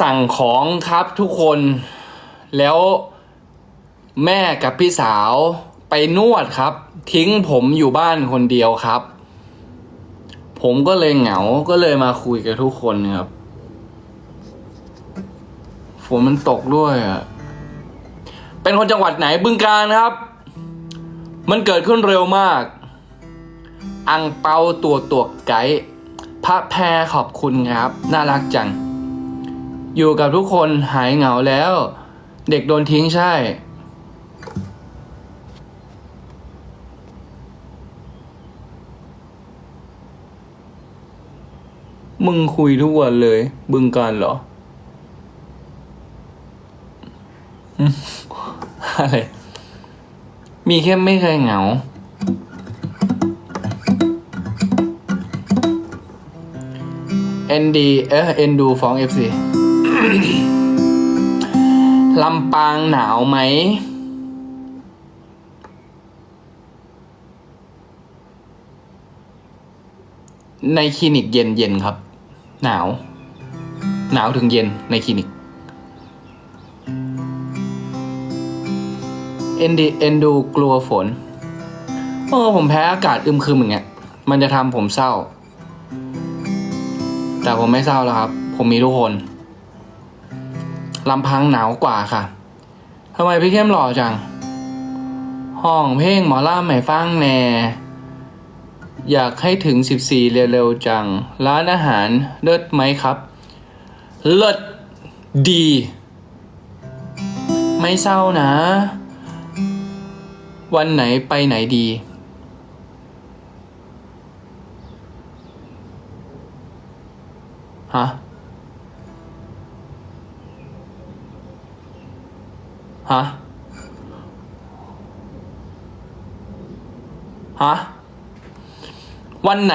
สั่งของครับทุกคนแล้วแม่กับพี่สาวไปนวดครับ ทิ้งผมอยู่บ้านคนเดียวครับ ผมก็เลยเหงาก็เลยมาคุยกับทุกคนครับฝนมันตกด้วยอะเป็นคนจังหวัดไหนบึงการครับ มันเกิดขึ้นเร็วมาก อังเปาตัวตัวไกด์พระแพรขอบคุณครับ น่ารักจัง อยู่กับทุกคนหายเหงาแล้ว เด็กโดนทิ้งใช่ มึงคุยทุกวันเลย บึงการเหรอ อะไร มีแค่ไม่เคยเหงาเอ็นดีเออเอ็นดูฟ้องเอฟซี ลำปางหนาวไหม ในคลินิกเย็นเย็นครับ หนาว หนาวถึงเย็นในคลินิกเอ็นดีเอนดูกลัวฝนโอ้ผมแพ้อากาศอึมครึมอย่างเงี้ย มันจะทำผมเศร้า แต่ผมไม่เศร้าแล้วครับ ผมมีทุกคน ลำพังหนาวกว่าค่ะทำไมพี่เข้มหล่อจัง ห้องเพลงหมอล่าใหม่ฟังแน่ อยากให้ถึง 14 เร็วๆจัง ร้านอาหารเลิศไหมครับ เลิศดี ไม่เศร้านะ วันไหนไปไหนดีฮะ ฮะ ฮะ วันไหน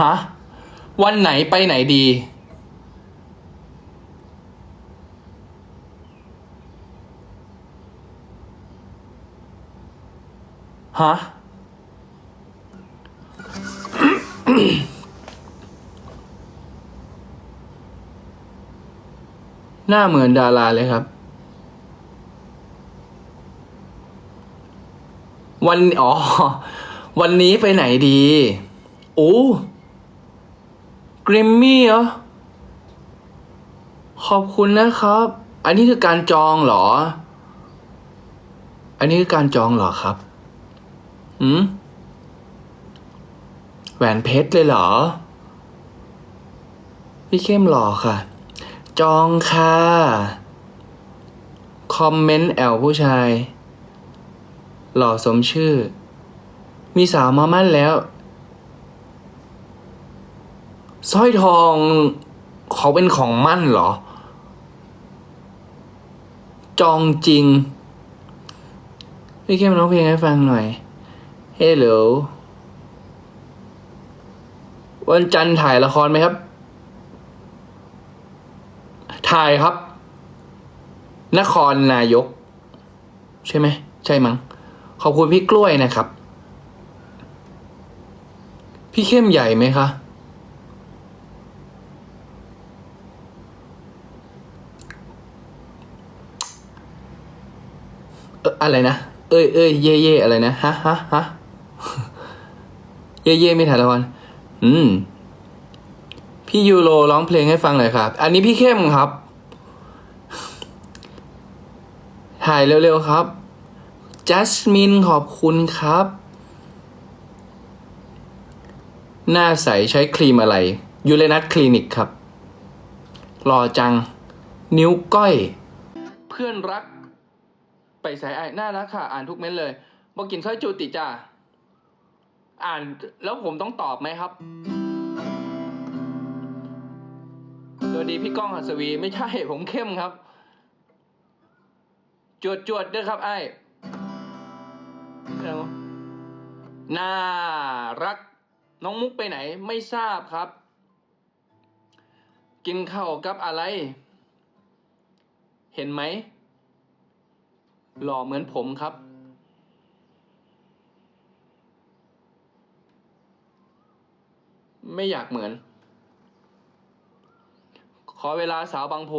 ฮะ วันไหนไปไหนดี ฮะ หน้าเหมือนดาราเลยครับ วันอ๋อ วันนี้ไปไหนดีโอ้กริมมี่เหรอ ขอบคุณนะครับ อันนี้คือการจองเหรอ อันนี้คือการจองเหรอครับอืมแหวนเพชรเลยเหรอ พี่เข้มหล่อค่ะ จองค่ะ คอมเมนต์แอลผู้ชาย หล่อสมชื่อ มีสาวมามั่นแล้วสร้อยทองเขาเป็นของมั่นเหรอ จองจริง พี่เข้มร้องเพลงให้ฟังหน่อย เฮ้เหลวันจันทร์ถ่ายละครไหมครับ ถ่ายครับ นครนายก ใช่ไหม ใช่มั้ง ขอบคุณพี่กล้วยนะครับ พี่เข้มใหญ่ไหมคะ เอออะไรนะ เอ้ยเอ้ยเย่เย่อะไรนะ ฮะฮะฮะเย่เย่ไม่ถ่ายละครอืม พี่ยูโรร้องเพลงให้ฟังหน่อยครับ อันนี้พี่เข้มครับ ถ่ายเร็วๆครับ จัสมินขอบคุณครับ หน้าใสใช้ครีมอะไร ยูเรนัสคลินิกครับ รอจัง นิ้วก้อย เพื่อนรัก ไปใส่ไอ้น่ารักค่ะ อ่านทุกเม้นเลยบอกกินซอยจูติจ้า อ่านแล้วผมต้องตอบไหมครับ วัสดีพี่ก้องหัสวี ไม่ใช่ผมเข้มครับ จวดจวดด้วยครับ ไอ้น่ารัก น้องมุกไปไหน ไม่ทราบครับ กินข้าวกับอะไร เห็นไหม หล่อเหมือนผมครับไม่อยากเหมือน ขอเวลาสาวบางโพ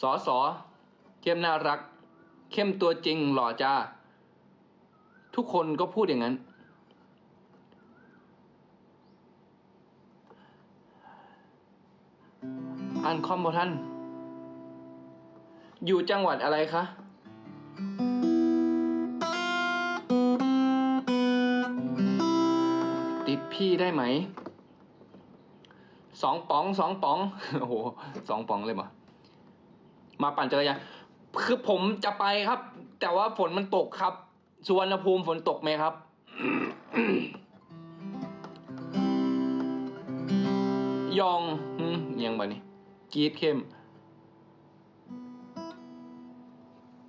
สอสอเข้มน่ารัก เข้มตัวจริงหล่อจ้า ทุกคนก็พูดอย่างนั้น อ่านคอมบท่าน อยู่จังหวัดอะไรคะติดพี่ได้ไหม สองป๋องสองป๋องโอ้โหสองป๋องเลยมามาปั่นจักรยานคือผมจะไปครับ แต่ว่าฝนมันตกครับสุวรรณภูมิฝนตกไหมครับยองหึยังบ่นี่กรีดเข้ม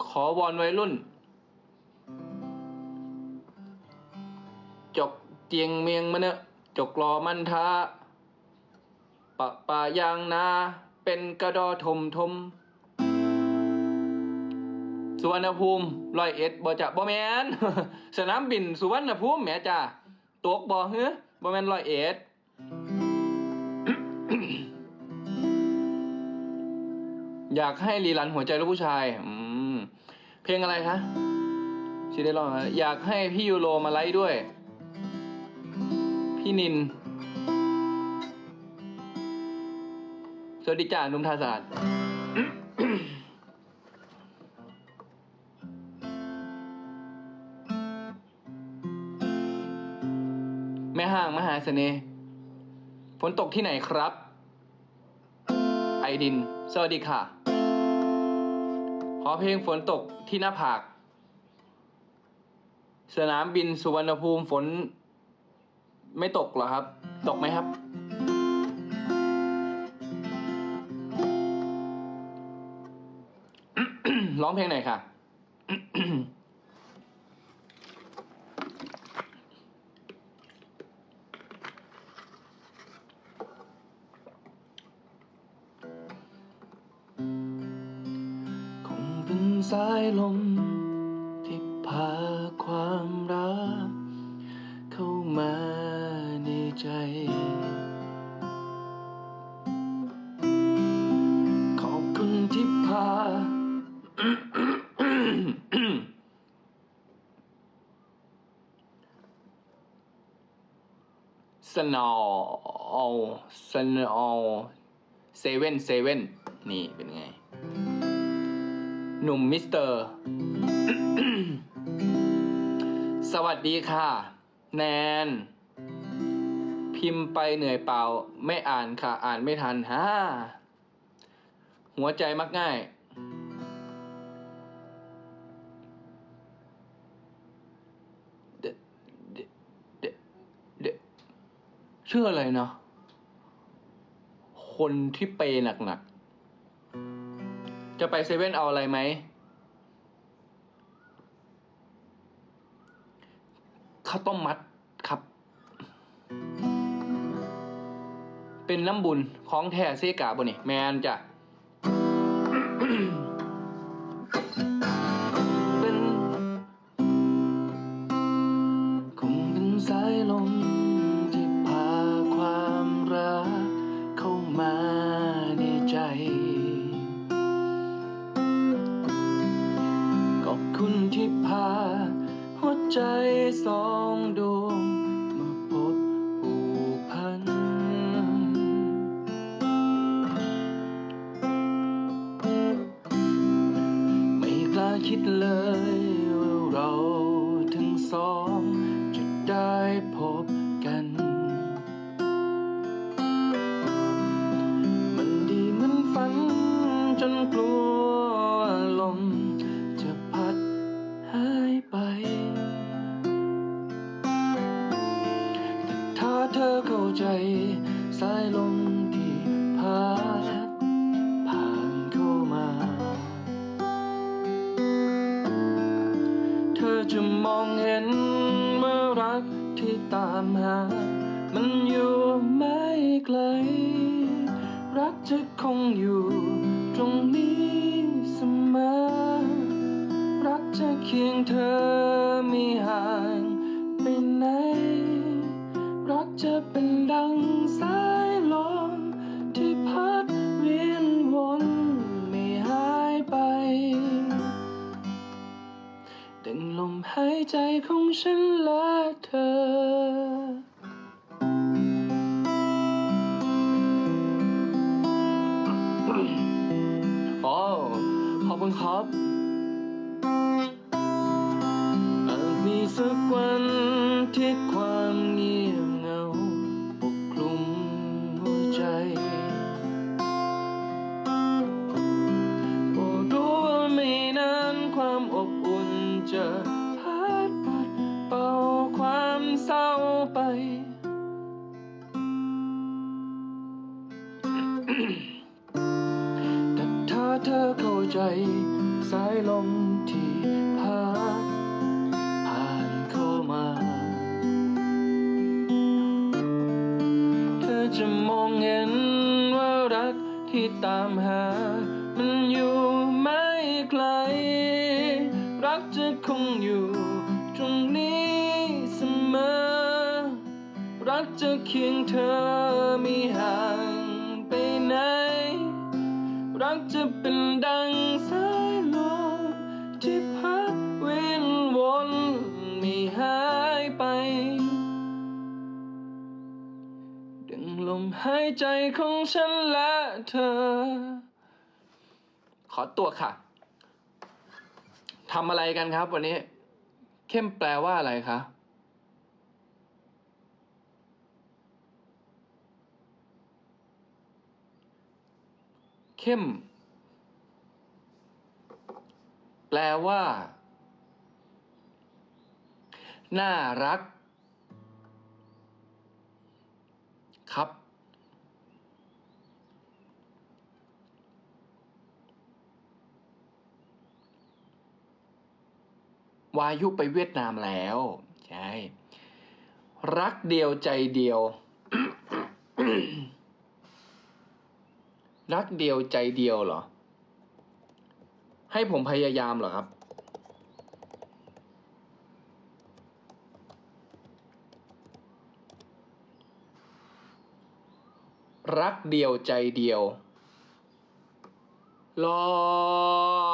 ขอวอนวัยรุ่น จกเจียงเมียงมะเนอะจกรอมันท้า ปะป่ายางนา เป็นกระดอทมทมสุวรรณภูมิร้อยเอ็ดบ่จะบ่แมนสนามบินสุวรรณภูมิแหมจ้าตกบ่เฮ้อบ่แมนร้อยเอ็ดอยากให้รีรันหัวใจลูกผู้ชาย อืม เพลงอะไรคะชิได้ลองอยากให้พี่ยูโรมาไลฟ์ด้วย พี่นิน สวัสดีจ้านุ่มทาศาสตร์แม่ห้างมหาเสน่ห์ฝนตกที่ไหนครับ ไอดิน สวัสดีค่ะ ขอเพลงฝนตกที่หน้าผาก สนามบินสุวรรณภูมิฝน ไม่ตกเหรอครับ ตกไหมครับ ร้องเพลงไหนอยค่ะ คงเป็นสายลมที่พาความรัก เข้ามาในใจขอบคุณที่พา สนอสนอเซเว่นเซเว่นนี่เป็นไง หนุ่มมิสเตอร์ สวัสดีค่ะ แนน พิมพ์ไปเหนื่อยเปล่า ไม่อ่านค่ะ อ่านไม่ทันฮ่าหัวใจมักง่าย ชื่ออะไรเนาะคนที่เปย์หนักๆ จะไปเซเว่นเอาอะไรไหม ข้าวต้มมัดครับ เป็นน้ำบุญของแท้เซกาบ่นี่ แมนจ้ะ คิดเลยว่าเราทั้งสอง จะมองเห็นเมื่อรักที่ตามหา มันอยู่ไม่ไกล รักจะคงอยู่ตรงนี้เสมอ รักจะเคียงเธอไม่ห่างไปไหน รักจะเหายใจของฉันและเธอขอบคุณครับ แต่ถ้าเธอเข้าใจสายลมที่พัดผ่านเข้ามา เธอจะมองเห็นว่ารักที่ตามหา มันอยู่ไม่ไกล รักจะคงอยู่ตรงนี้เสมอ รักจะเคียงเธอ หายใจของฉันและเธอ ขอตัวค่ะทำอะไรกันครับวันนี้ เข้มแปลว่าอะไรคะเข้ม แปลว่า น่ารัก ครับ วายุไปเวียดนามแล้วใช่รักเดียวใจเดียว รักเดียวใจเดียวเหรอ ให้ผมพยายามเหรอครับ รักเดียวใจเดียว รอ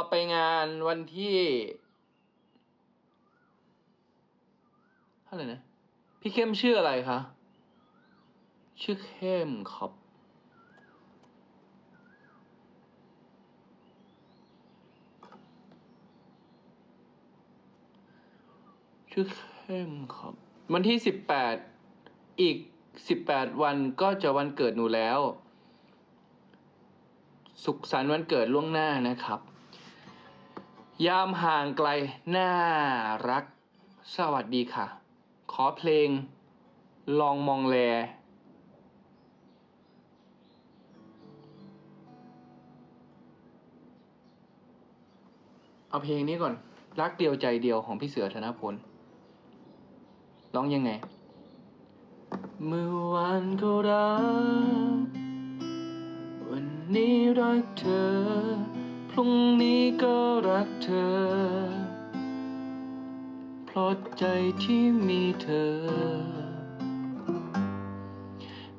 ไปงานวันที่ เท่าไรนะ พี่เข้มชื่ออะไรคะ ชื่อเข้มครับ ชื่อเข้มครับ วันที่สิบแปดอีกสิบแปดวันก็จะวันเกิดหนูแล้ว สุขสันต์วันเกิดล่วงหน้านะครับ ยามห่างไกลน่ารัก สวัสดีค่ะ ขอเพลง ลองมองแล เอาเพลงนี้ก่อน รักเดียวใจเดียวของพี่เสือธนพล ร้องยังไง เมื่อวานก็รัก วันนี้รักเธอ พรุ่งนี้ก็รักเธอ เพราะใจที่มีเธอ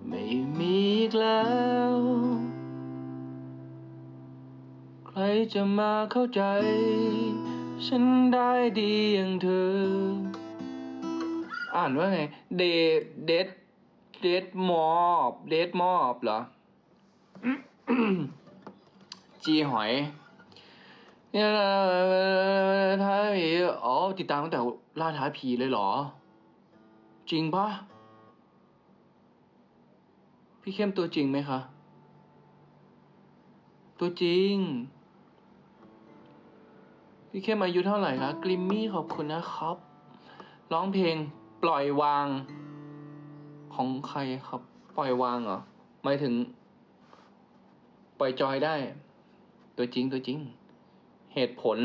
ไม่มีอีกแล้ว ใครจะมาเข้าใจ ฉันได้ดีอย่างเธอ อ่านว่าไง เดเดดเดดมอบเดดมอบเหรอ จีหอย เนี่ยท้ายผีอ๋อติดตามตั้งแต่ล่าท้ายผีเลยเหรอ จริงปะพี่เข้มตัวจริงไหมคะ ตัวจริง พี่เข้มอายุเท่าไหร่คะกลิมมี่ขอบคุณนะครับ ร้องเพลงปล่อยวาง ของใครครับ ปล่อยวางเหรอหมายถึง ปล่อยจอยได้ ตัวจริงตัวจริง เหตุผล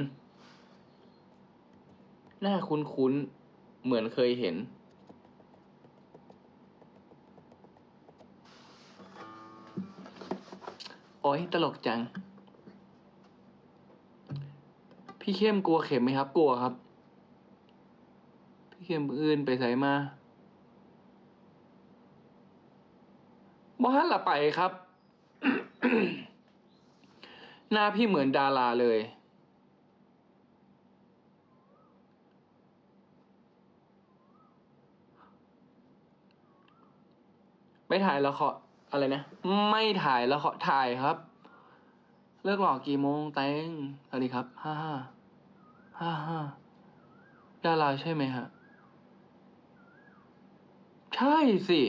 หน้าคุ้นๆ เหมือนเคยเห็น โอ้ยตลกจัง พี่เข้มกลัวเข็มไหมครับ กลัวครับ พี่เข้มอื่นไปใส่มาบ้านละไปครับ หน้าพี่เหมือนดาราเลย ไม่ถ่ายละครอะไรนะ ไม่ถ่ายละครถ่ายครับ เลิกหลอกกี่โมงเตงสวัสดีครับห้าห้าห้าห้าดาราใช่ไหมฮะ ใช่สิ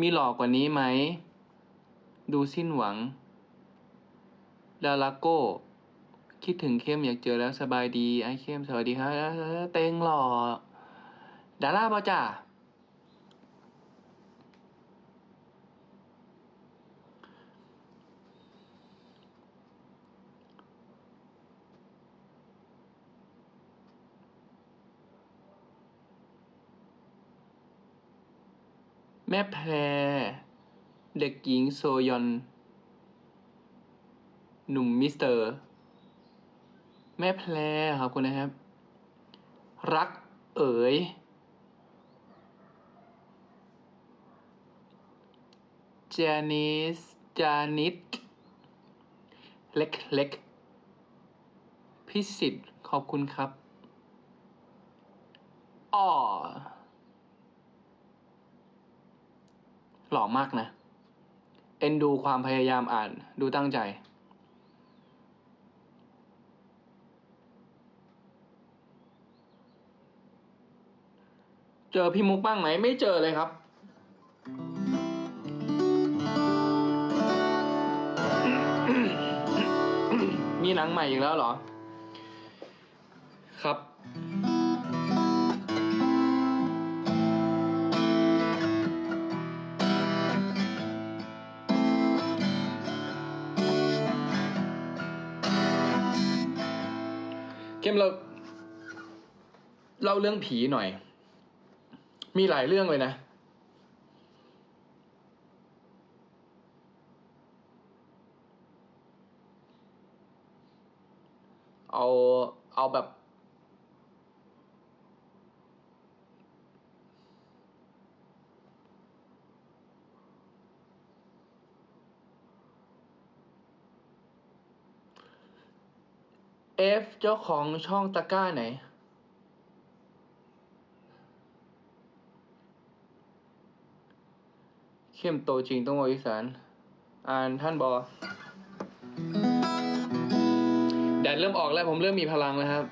มีหลอกกว่านี้ไหม ดูสิ้นหวัง ดาราโก้ คิดถึงเข้มอยากเจอแล้วสบายดีไอ้เข้มสวัสดีครับเต็งหล่อดาราปะจ้าแม่แพร เด็กหญิงโซยอน หนุ่มมิสเตอร์ แม่แพรขอบคุณนะครับ รักเอ๋ย จานิส จานิตเล็กเล็กพิสิทธิ์ ขอบคุณครับอ้อหล่อมากนะ เอ็นดูความพยายามอ่าน ดูตั้งใจ เจอพี่มุกบ้างไหมไม่เจอเลยครับ มีหนังใหม่อีกแล้วเหรอ ครับ เข้มเราเล่าเรื่องผีหน่อย มีหลายเรื่องเลยนะ เอาเอาแบบ เอฟเจ้าของช่องตะกร้าไหน เข้มโตจริงต้องวออีสาน อ่านท่านบอแดดเริ่มออกแล้วผมเริ่มมีพลังแล้วครับ